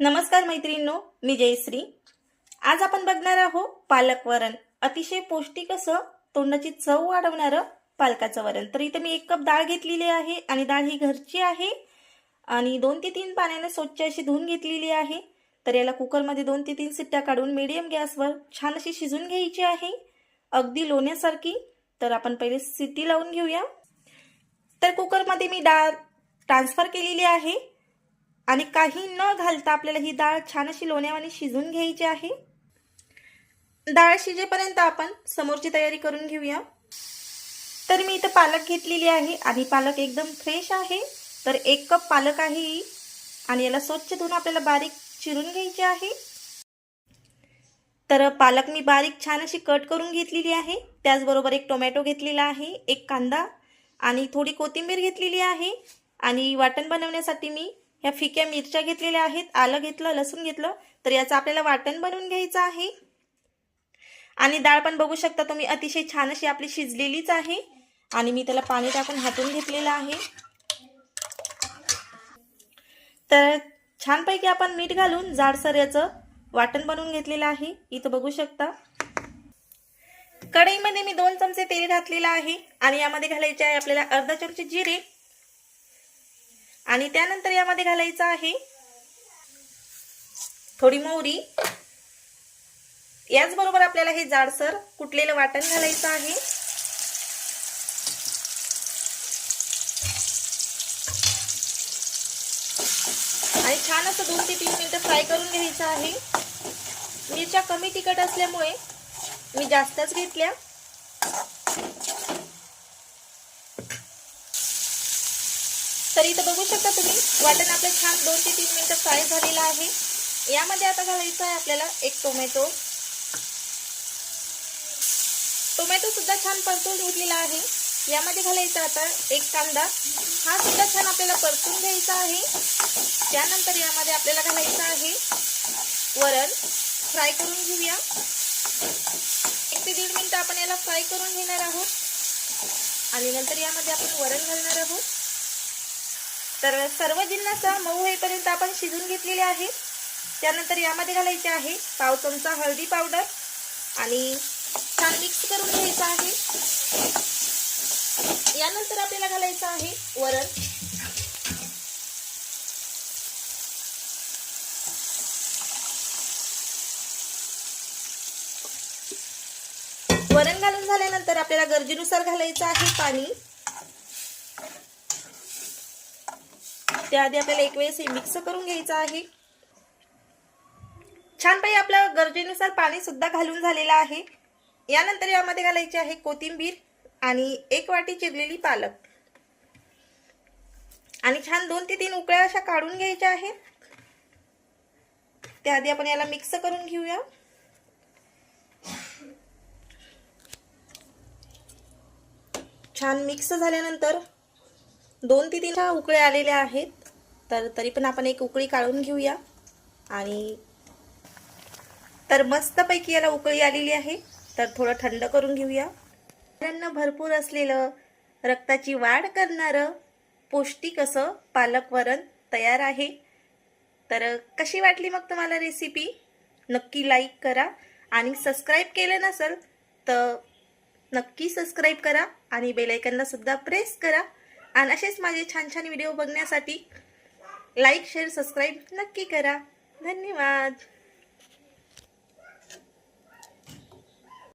नमस्कार मैत्रिणींनो मी जयश्री. आज आपण बघणार आहोत पालक वरण. अतिशय पौष्टिक असं तोंडाची चव वाढवणारं पालकाचं वरण. तर इथं मी एक कप डाळ घेतलेली आहे आणि डाळ ही घरची आहे. आणि दोन ते तीन पाण्याने स्वच्छ अशी धुवून घेतलेली आहे. तर याला कुकरमध्ये दोन ते तीन सिट्ट्या काढून मीडियम गॅसवर छान अशी शिजून घ्यायची आहे. अगदी लोण्यासारखी. तर आपण पहिले सिटी लावून घेऊया. तर कुकरमध्ये मी डाळ ट्रान्सफर केलेली आहे. आणि काही न घालता आपल्याला ही डाळ छान अशी लोण्यावानी शिजून घ्यायची आहे. डाळ शिजेपर्यंत आपण समोरची तयारी करून घेऊया. तर मी इथं पालक घेतलेली आहे आणि पालक एकदम फ्रेश आहे. तर एक कप पालक आहे आणि याला स्वच्छ धुवून आपल्याला बारीक चिरून घ्यायची आहे. तर पालक मी बारीक छान अशी कट करून घेतलेली आहे. त्याचबरोबर एक टोमॅटो घेतलेला आहे एक कांदा आणि थोडी कोथिंबीर घेतलेली आहे. आणि वाटण बनवण्यासाठी मी ह्या फिक्या मिरच्या घेतलेल्या आहेत आलं घेतलं लसूण घेतलं तर याचं आपल्याला वाटण बनवून घ्यायचं आहे. आणि डाळ पण बघू शकता तुम्ही अतिशय छान अशी आपली शिजलेलीच आहे. आणि मी त्याला पाणी टाकून हातून घेतलेलं आहे. तर छानपैकी आपण मीठ घालून जाडसर याचं वाटण बनवून घेतलेलं आहे. इथं बघू शकता. कढईमध्ये मी दोन चमचे तेल घातलेलं आहे. आणि यामध्ये घालायचे आहे आपल्याला अर्धा चमचे जिरे आणि त्यानंतर यामध्ये घालायचं आहे थोडी मोहरी. याचबरोबर आपल्याला हे जाडसर कुटलेलं वाटण घालायचं आहे. आणि छान असं दोन ते तीन मिनिटं फ्राय करून घ्यायचं आहे. मिरच्या कमी तिखट असल्यामुळे मी जास्तच घेतल्या. तर इथं बघू शकता तुम्ही. वाटण आपलं छान दोन ते तीन मिनिटं फ्राय झालेलं आहे. यामध्ये आता घालायचं आहे आपल्याला एक टोमॅटो. टोमॅटो सुद्धा छान परतून घेतलेला आहे. यामध्ये घालायचा आता एक कांदा. हा सुद्धा छान आपल्याला परतून घ्यायचा आहे. त्यानंतर यामध्ये आपल्याला घालायचं आहे वरण. फ्राय करून घेऊया. एक ते दीड मिनिटं आपण याला फ्राय करून घेणार आहोत. आणि नंतर यामध्ये आपण वरण घालणार आहोत. तर सर्व जिन्नसा मऊ होईपर्यंत आपण शिजून घेतलेले आहे. त्यानंतर यामध्ये घालायचे आहे पाव चमचा हळदी पावडर आणि छान मिक्स करून घ्यायचं आहे. यानंतर आपल्याला घालायचं आहे वरण. वरण घालून झाल्यानंतर आपल्याला गरजेनुसार घालायचं आहे पाणी. त्याआधी आपल्याला एक वेळेस हे मिक्स करून घ्यायचं आहे. छान पाहिजे आपलं गरजेनुसार पाणी सुद्धा घालून झालेलं आहे. यानंतर यामध्ये घालायची आहे कोथिंबीर आणि एक वाटी चिरलेली पालक. आणि छान दोन ते तीन उकळ्या अशा काढून घ्यायच्या आहेत. त्याआधी आपण याला मिक्स करून घेऊया. छान मिक्स झाल्यानंतर दोन ते तीन उकळे आलेल्या आहेत. तर तरी पण आपण एक उकळी काढून घेऊया. आणि तर मस्तपैकी याला उकळी आलेली आहे. तर थोडं थंड करून घेऊया. त्यांना भरपूर असलेलं रक्ताची वाढ करणारं पौष्टिक असं पालक वरण तयार आहे. तर कशी वाटली मग तुम्हाला रेसिपी नक्की लाईक करा. आणि सबस्क्राईब केलं नसेल तर नक्की सबस्क्राईब करा. आणि बेलायकनला सुद्धा प्रेस करा. आणि असेच माझे छान छान व्हिडिओ बघण्यासाठी लाईक शेअर सबस्क्राईब नक्की करा. धन्यवाद.